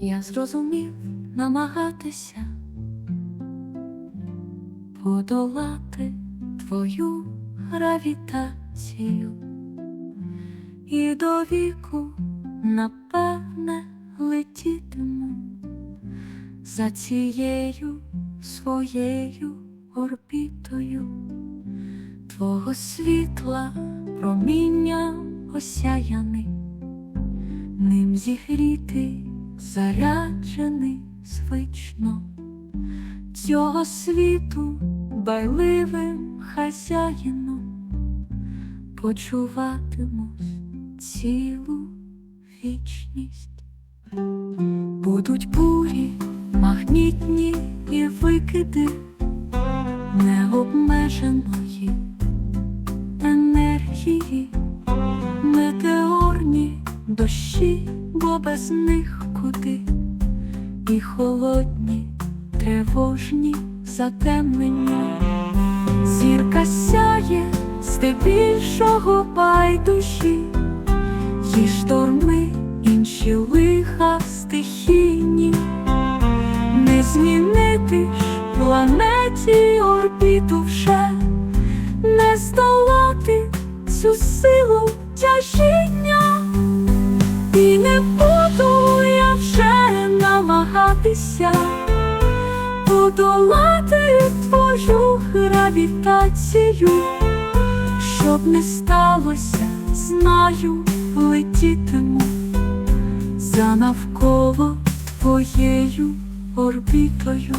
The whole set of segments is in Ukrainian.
я зрозумів намагатися подолати твою гравітацію. І до віку, напевне, летітиму за цією своєю орбітою, твого світла проміння осяяний, зігріти заряджений звично. Цього світу байливим хазяїном почуватимусь цілу вічність. Будуть бурі, магнітні і викиди необмеженої енергії, дощі, бо без них куди, і холодні, тривожні затемнення. Зірка сяє здебільшого байдужі, Її шторми, інші лиха стихійні, не змінити ж планеті орбіту вже, не здолати цю силу тяжіння, і не буду я вже намагатися подолати твою гравітацію, щоб не сталося, знаю, летітиму за навколо твоєю орбітою.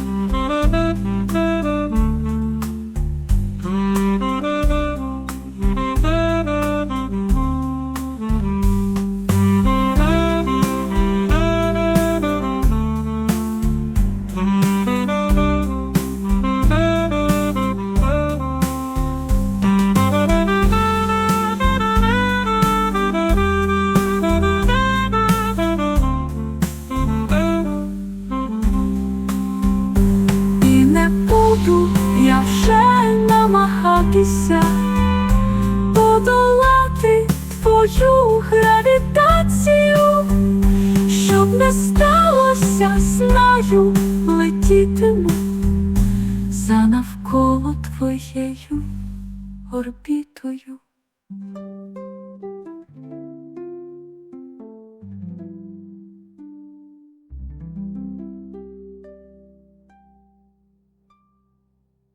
Намагатися подолати твою гравітацію, щоб не сталося, знаю, летітиму за навколо твоєю орбітою.